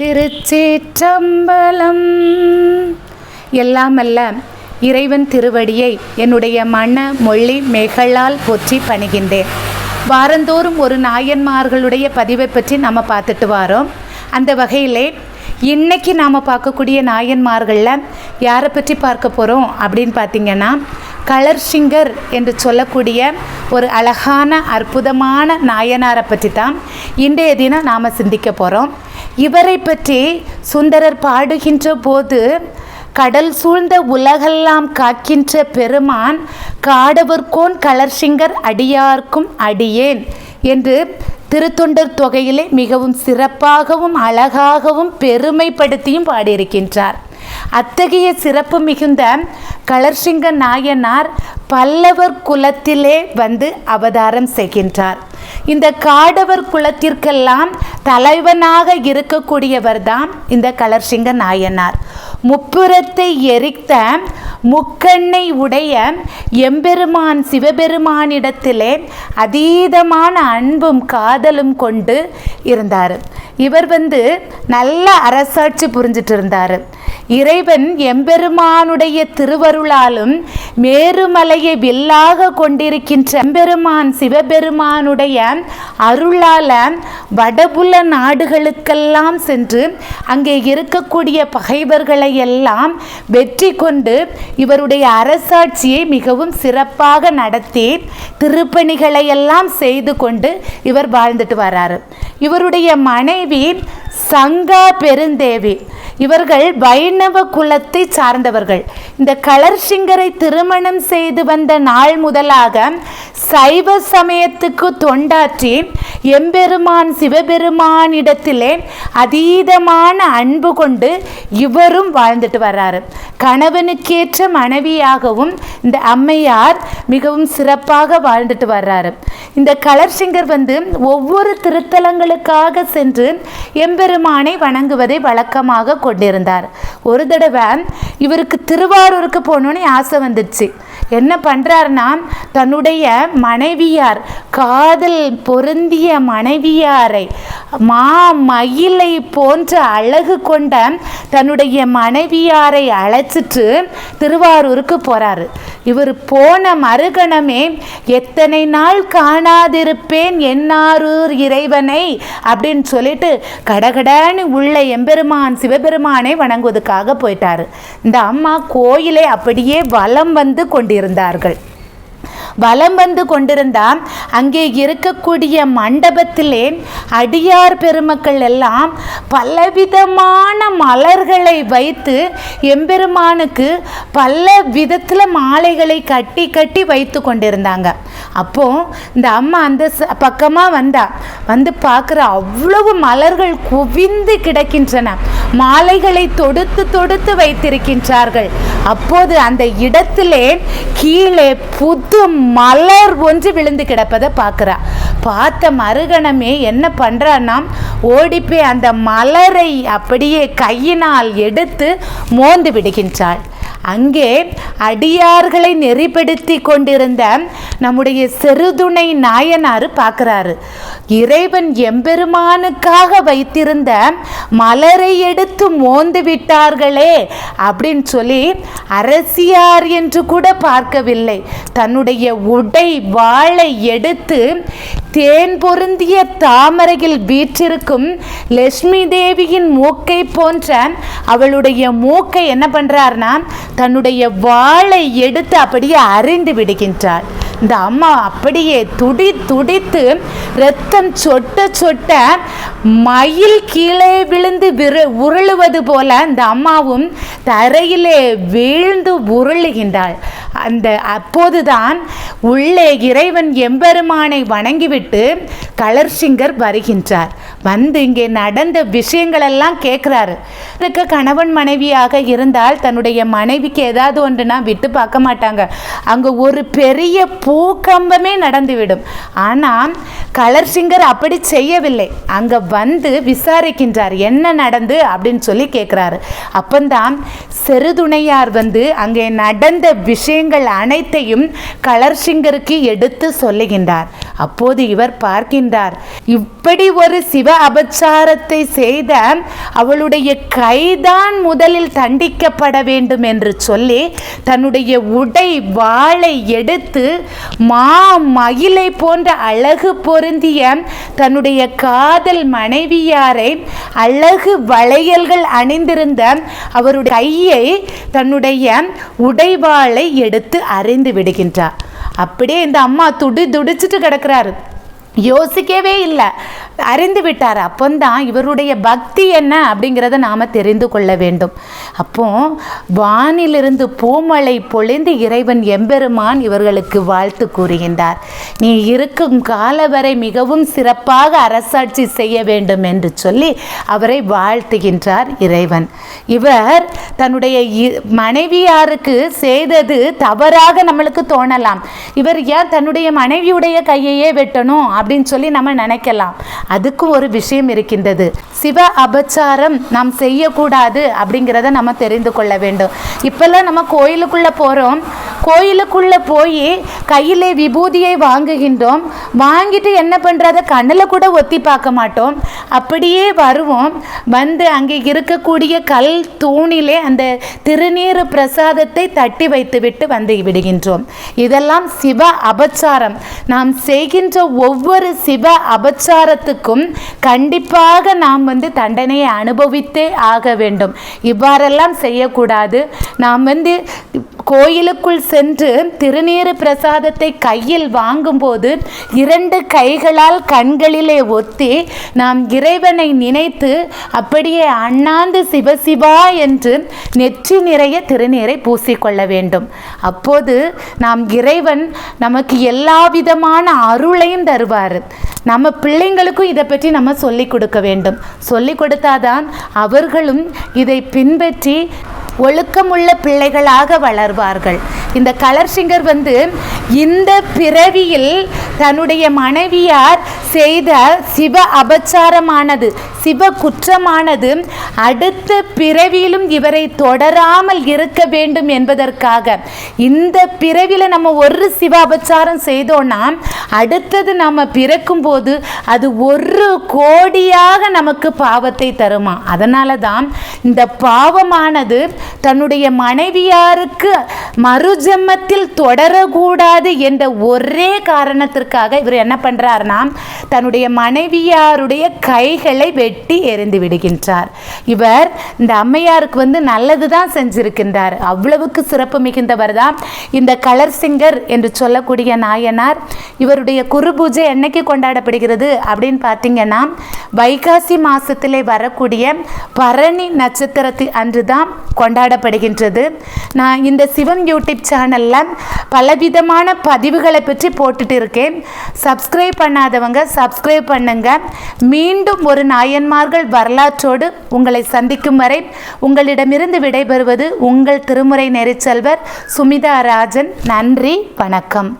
திருச்சேற்றம்பலம். எல்லாமல்ல இறைவன் திருவடியை என்னுடைய மன மொழி மேகளால் போற்றி பணிகின்றேன். வாரந்தோறும் ஒரு நாயன்மார்களுடைய பதிவை பற்றி நம்ம பார்த்துட்டு வரோம். அந்த வகையிலே இன்னைக்கு நாம் பார்க்கக்கூடிய நாயன்மார்களில் யாரை பற்றி பார்க்க போகிறோம் அப்படின்னு பார்த்தீங்கன்னா கலர் சிங்கர் என்று சொல்லக்கூடிய ஒரு அழகான அற்புதமான நாயனாரை பற்றி தான் இன்றைய தினம் நாம் சிந்திக்க போகிறோம் இவரை பற்றி சுந்தரர் பாடுகின்ற போது கடல் சூழ்ந்த உலகெல்லாம் காக்கின்ற பெருமான் காடவர்கோன் கலர்சிங்கர் அடியார்க்கும் அடியேன் என்று திருத்தொண்டர் தொகையிலே மிகவும் சிறப்பாகவும் அழகாகவும் பெருமைப்படுத்தியும் பாடியிருக்கின்றார். அத்தகைய சிறப்பு மிகுந்த கலர்சிங்க நாயனார் பல்லவர் குலத்திலே வந்து அவதாரம் செய்கின்றார். இந்த காடவர் குலத்திற்கெல்லாம் தலைவனாக இருக்கக்கூடியவர் தான் இந்த கலர்சிங்க நாயனார். முப்புறத்தை எரித்த முக்கண்ணை உடைய எம்பெருமான் சிவபெருமானிடத்திலே அதீதமான அன்பும் காதலும் கொண்டு இருந்தார். இவர் வந்து நல்ல அரசாட்சி புரிஞ்சிட்டு இருந்தார் இறைவன் எம்பெருமானுடைய திருவருளாலும் மேருமலையை வில்லாக கொண்டிருக்கின்ற எம்பெருமான் சிவபெருமானுடைய அருளால வடபுல நாடுகளுக்கெல்லாம் சென்று அங்கே இருக்கக்கூடிய பகைவர்களை எல்லாம் வெற்றி கொண்டு இவருடைய அரசாட்சியை மிகவும் சிறப்பாக நடத்தி திருப்பணிகளை எல்லாம் செய்து கொண்டு இவர் வாழ்ந்துட்டு வராரு. இவருடைய மனைவி சங்கா பெருந்தேவி. இவர்கள் வைணவ குலத்தை சார்ந்தவர்கள். இந்த கலர்சிங்கரை திருமணம் செய்து வந்த நாள் முதலாக சைவ சமயத்துக்கு தொண்டாற்றி எம்பெருமான் சிவபெருமானிடத்திலே அதீதமான அன்பு கொண்டு இவரும் வாழ்ந்துட்டு வர்றாரு. கணவனுக்கேற்ற மனைவியாகவும் இந்த அம்மையார் மிகவும் சிறப்பாக வாழ்ந்துட்டு வர்றாரு. இந்த கலர்சிங்கர் வந்து ஒவ்வொரு திருத்தலங்களுக்காக சென்று எம்பெருமானை வணங்குவதை வழக்கமாக கொண்டிருந்தார். ஒரு தடவை இவருக்கு திருவாரூருக்கு போகணுன்னு ஆசை வந்துடுச்சு என்ன பண்ணுறாருன்னா தன்னுடைய மனைவியார் காதல் பொருந்திய மனைவியாரை மா மயிலை போன்ற அழகு கொண்ட தன்னுடைய மனைவியாரை அழைச்சிட்டு திருவாரூருக்கு போகிறாரு இவர் போன மறுகணமே எத்தனை நாள் காணாதிருப்பேன் என்னாரூர் இறைவனை? அப்படின்னு சொல்லிட்டு கடகடன்னு உள்ள எம்பெருமான் சிவபெருமானை வணங்குவதற்காக போயிட்டாரு. இந்த அம்மா கோயிலை அப்படியே வலம் வந்து கொண்டிருந்தார்கள். வலம் வந்து கொண்டிருந்தால் அங்கே இருக்கக்கூடிய மண்டபத்திலே அடியார் பெருமக்கள் எல்லாம் பலவிதமான மலர்களை வைத்து எம்பெருமானுக்கு பல விதத்தில் மாலைகளை கட்டி கட்டி வைத்து கொண்டிருந்தாங்க. அப்போ இந்த அம்மா அந்த பக்கமாக வந்தா வந்து பார்க்குற அவ்வளவு மலர்கள் குவிந்து கிடக்கின்றன. மாலைகளை தொடுத்து தொடுத்து வைத்திருக்கின்றார்கள். அப்போது அந்த இடத்திலே கீழே புது மலர் ஒன்று விழுந்து கிடப்பதை பார்க்குறா. பார்த்த மறுகணமே என்ன பண்ணுறான்னா ஓடிப்பே அந்த மலரை அப்படியே கையினால் எடுத்து மோந்து விடுகின்றாள். அங்கே அடியார்களை நெறிப்படுத்தி கொண்டிருந்த நம்முடைய செருதுணை நாயனார் பார்க்குறாரு. இறைவன் எம்பெருமானுக்காக வைத்திருந்த மலரை எடுத்து மோந்து விட்டார்களே அப்படின்னு சொல்லி அரசியார் என்று கூட பார்க்கவில்லை. தன்னுடைய உடை வாளை எடுத்து தேன் பொருந்திய தாமரையில் வீற்றிருக்கும் லட்சுமி தேவியின் மூக்கை போன்ற அவளுடைய மூக்கை என்ன பண்ணுறாருனா தன்னுடைய வாளை எடுத்து அப்படியே அறிந்து விடுகின்றாள் இந்த அம்மா அப்படியே துடி துடித்து ரத்தம் சொட்ட சொட்ட மயில் கீழே விழுந்து விரு உருளுவது போல இந்த அம்மாவும் தரையிலே வீழ்ந்து உருளுகின்றாள். அந்த அப்போதுதான் உள்ளே இறைவன் எம்பெருமானை வணங்கிவிட்டு கலர்சிங்கர் வருகின்றார். வந்து இங்கே நடந்த விஷயங்களெல்லாம் கேட்குறாரு இருக்க கணவன் மனைவியாக இருந்தால் தன்னுடைய மனைவிக்கு ஏதாவது ஒன்றுனா விட்டு பார்க்க மாட்டாங்க. அங்கே ஒரு பெரிய பூக்கம்பமே நடந்துவிடும். ஆனால் கலர் சிங்கர் அப்படி செய்யவில்லை. அங்கே வந்து விசாரிக்கின்றார் என்ன நடந்து? அப்படின்னு சொல்லி கேட்குறாரு அப்பந்தான் செருதுணையார் வந்து அங்கே நடந்த விஷயங்கள் அனைத்தையும் கலர் சிங்கருக்கு எடுத்து சொல்லுகின்றார். அப்போது இவர் பார்க்கின்றார் இப்படி ஒரு சிவ அபச்சாரத்தை செய்த அவளுடைய கைதான் முதலில் தண்டிக்கப்பட வேண்டும் என்று சொல்லி தன்னுடைய உடை வாளை எடுத்து மா மயிலை போன்ற அழகு பொருந்திய தன்னுடைய காதல் மனைவியாரை அழகு வளையல்கள் அணிந்திருந்த அவருடைய கையை தன்னுடைய உடைவாளை எடுத்து அறிந்து விடுகின்றார். அப்படியே இந்த அம்மா துடி துடிச்சிட்டு கிடக்கிறாரு. யோசிக்கவே இல்லை. அறிந்து விட்டார். அப்போந்தான் இவருடைய பக்தி என்ன அப்படிங்கிறத நாம் தெரிந்து கொள்ள வேண்டும். அப்போ வானிலிருந்து பூமலை பொழிந்து இறைவன் எம்பெருமான் இவர்களுக்கு வாழ்த்து கூறுகின்றார். நீ இருக்கும் கால வரை மிகவும் சிறப்பாக அரசாட்சி செய்ய வேண்டும் என்று சொல்லி அவரை வாழ்த்துகின்றார் இறைவன். இவர் தன்னுடைய இ- மனைவியாருக்கு செய்தது தவறாக நம்மளுக்கு தோணலாம். இவர் ஏன் தன்னுடைய மனைவியுடைய கையையே வெட்டணும் அப்படின்னு சொல்லி நம்ம நினைக்கலாம். அதுக்கும் ஒரு விஷயம் இருக்கின்றது. சிவ அபச்சாரம் நாம் செய்யக்கூடாது அப்படிங்கிறத நம்ம தெரிந்து கொள்ள வேண்டும். இப்பெல்லாம் நம்ம கோயிலுக்குள்ளே போகிறோம் கோயிலுக்குள்ளே போய் கையிலே விபூதியை வாங்குகின்றோம். வாங்கிட்டு என்ன பண்ணுறத கண்ணில் கூட ஒத்தி பார்க்க மாட்டோம். அப்படியே வருவோம். வந்து அங்கே இருக்கக்கூடிய கல் தூணிலே அந்த திருநீர் பிரசாதத்தை தட்டி வைத்துவிட்டு வந்து விடுகின்றோம். இதெல்லாம் சிவ அபச்சாரம். நாம் செய்கின்ற ஒவ்வொரு சிவ அபச்சாரத்துக்கும் கண்டிப்பாக நாம் வந்து தண்டனையை அனுபவித்தே ஆக வேண்டும். இவ்வாறெல்லாம் செய்யக்கூடாது. நாம் வந்து கோயிலுக்குள் சென்று திருநீறு பிரசாதத்தை கையில் வாங்கும்போது இரண்டு கைகளால் கண்களிலே ஒத்தி நாம் இறைவனை நினைத்து அப்படியே அண்ணாந்து சிவசிவா என்று நெற்றி நிறைய திருநீரை பூசிக்கொள்ள வேண்டும். அப்போது நாம் இறைவன் நமக்கு எல்லா விதமான அருளையும் தருவார். நம்ம பிள்ளைங்களுக்கும் இதை பற்றி நம்ம சொல்லிக் கொடுக்க வேண்டும். சொல்லிக் கொடுத்தாதான் அவர்களும் இதை பின்பற்றி ஒழுக்கமுள்ள பிள்ளைகளாக வளர்வார்கள். இந்த கலர் சிங்கர் வந்து இந்த பிறவியில் தன்னுடைய மனைவியார் செய்த சிவ அபச்சாரமானது. சிவ குற்றமானது அடுத்த பிறவியிலும் இவரை தொடராமல் இருக்க வேண்டும் என்பதற்காக. இந்த பிறவியில் நம்ம ஒரு சிவ அபச்சாரம் செய்தோன்னா அடுத்தது நம்ம பிறக்கும்போது அது ஒரு கோடியாக நமக்கு பாவத்தை தருமா? அதனால தான் இந்த பாவமானது தன்னுடைய மனைவியாருக்கு மறுஜென்மத்தில் தொடரக்கூடாது என்ற ஒரே காரணத்திற்காக இவர் என்ன பண்ணுறாருனா தன்னுடைய மனைவியாருடைய கைகளை வெட்டி எரிந்து விடுகின்றார். இவர் இந்த அம்மையாருக்கு வந்து நல்லது தான் செஞ்சிருக்கின்றார். அவ்வளவுக்கு சிறப்பு மிகுந்தவர் தான் இந்த கலர் சிங்கர் என்று சொல்லக்கூடிய நாயனார். இவருடைய குரு பூஜை என்னைக்கு கொண்டாடப்படுகிறது அப்படின்னு பார்த்தீங்கன்னா வைகாசி மாசத்திலே வரக்கூடிய பரணி நட்சத்திரத்தை அன்று தான் கொண்டாடப்படுகின்றது. நான் இந்த சிவம் யூடியூப் சேனலில் பலவிதமான பதிவுகளை பற்றி போட்டுட்டு இருக்கேன். சப்ஸ்கிரைப் பண்ணாதவங்க சப்ஸ்கிரைப் பண்ணுங்க. மீண்டும் ஒரு நாயன் நாயன்மார்கள் வரலாற்றோடு உங்களை சந்திக்கும் வரை உங்களிடமிருந்து விடைபெறுவது உங்கள் திருமுறை நெறிச்செல்வர் சுமிதா ராஜன் நன்றி வணக்கம்.